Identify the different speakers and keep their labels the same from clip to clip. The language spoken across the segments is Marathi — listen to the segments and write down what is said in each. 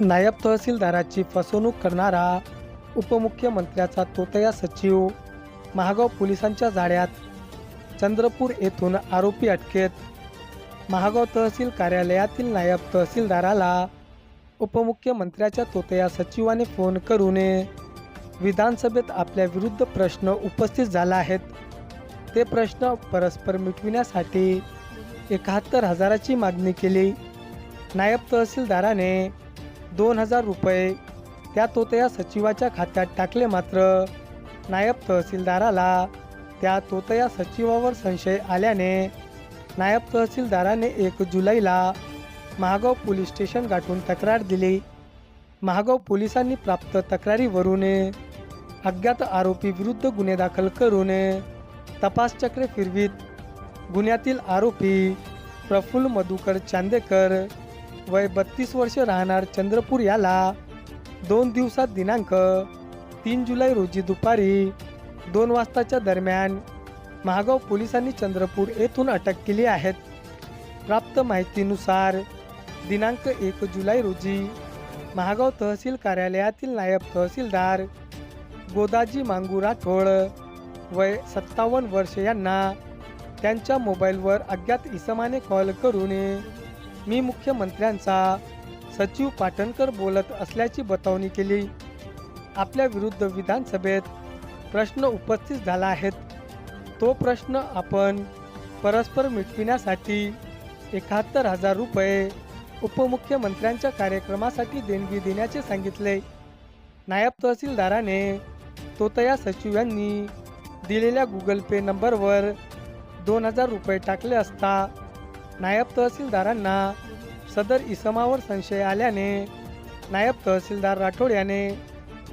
Speaker 1: नायब तहसीलदाराची फसवणूक करणारा उपमुख्यमंत्र्याचा तोतया सचिव महागाव पोलिसांच्या जाळ्यात चंद्रपूर येथून आरोपी अटकेत. महागाव तहसील कार्यालयातील नायब तहसीलदाराला उपमुख्यमंत्र्याच्या तोतया सचिवाने फोन करून विधानसभेत आपल्या विरुद्ध प्रश्न उपस्थित झाला आहेत. ते प्रश्न परस्पर मिटविण्यासाठी एकाहत्तर हजाराची मागणी केली. नायब तहसीलदाराने दोन हजार रुपये. त्या तोतया सचिवाच्या खात्यात टाकले मात्र. नायब तहसीलदाराला त्या तोतया सचिवावर संशय आल्याने नायब तहसीलदाराने एक जुलैला महागाव पोलीस स्टेशन गाठून तक्रार दिली. महागाव पोलिसांनी प्राप्त तक्रारीवरून अज्ञात आरोपी विरुद्ध गुन्हे दाखल करून तपासचक्रे फिरवीत. गुन्ह्यातील आरोपी प्रफुल्ल मधुकर चांदेकर वय बत्तीस वर्ष राहणार चंद्रपूर याला. दोन दिवसात दिनांक तीन जुलै रोजी दुपारी दोन वाजताच्या दरम्यान महागाव पोलिसांनी चंद्रपूर येथून अटक केली आहेत प्राप्त माहितीनुसार दिनांक एक जुलै रोजी महागाव तहसील कार्यालयातील नायब तहसीलदार गोदाजी मांगू राठोड वय सत्तावन्न वर्ष यांना त्यांच्या मोबाईलवर अज्ञात इसमाने कॉल करून मी मुख्यमंत्र्यांचा सचिव पाटणकर बोलत असल्याची बतावणी केली. आपल्या विरुद्ध विधानसभेत प्रश्न उपस्थित झाला आहेत. तो प्रश्न आपण परस्पर मिटविण्यासाठी एकाहत्तर हजार रुपये उपमुख्यमंत्र्यांच्या कार्यक्रमासाठी देणगी देण्याचे सांगितले. नायब तहसीलदाराने तोतया सचिव यांनी दिलेल्या गुगल पे नंबरवर दोन हजार रुपये टाकले असता नायब तहसीलदारांना सदर इसमावर संशय आल्याने नायब तहसीलदार राठोड याने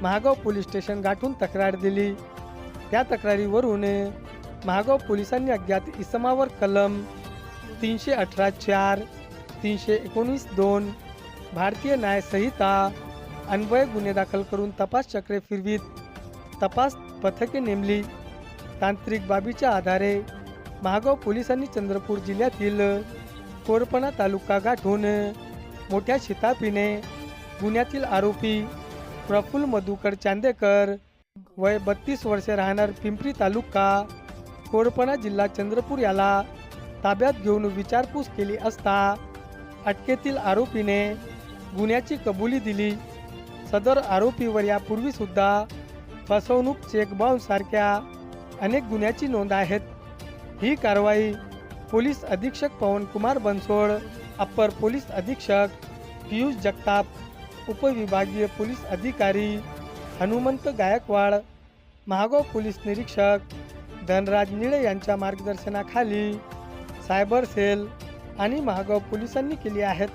Speaker 1: महागाव पोलीस स्टेशन गाठून तक्रार दिली. त्या तक्रारीवरून महागाव पोलिसांनी अज्ञात इसमावर कलम तीनशे अठरा चार तीनशे एकोणीस दोन भारतीय न्याय संहिता अन्वय गुन्हे दाखल करून तपास चक्रे फिरवीत. तपास पथके नेमली. तांत्रिक बाबीच्या आधारे महागाव पोलिसांनी चंद्रपूर जिल्ह्यातील कोरपणा तालुका गाठून मोठ्या शितापीने गुन्ह्यातील आरोपी प्रफुल्ल मधुकर चांदेकर वय बत्तीस वर्षे राहणार पिंपरी तालुका कोरपणा जिल्हा चंद्रपूर याला ताब्यात घेऊन विचारपूस केली असता अटकेतील आरोपीने गुन्ह्याची कबुली दिली. सदर आरोपीवर यापूर्वीसुद्धा फसवणूक चेक सारख्या अनेक गुन्ह्याची नोंद आहेत. ही कारवाई पोलीस अधीक्षक पवन कुमार बनसोड अप्पर पोलीस अधीक्षक पियुष जगताप उपविभागीय पोलीस अधिकारी हनुमंत गायकवाड महागाव पोलीस निरीक्षक धनराज निळे यांच्या मार्गदर्शनाखाली सायबर सेल आणि महागाव पोलिसांनी केली आहेत.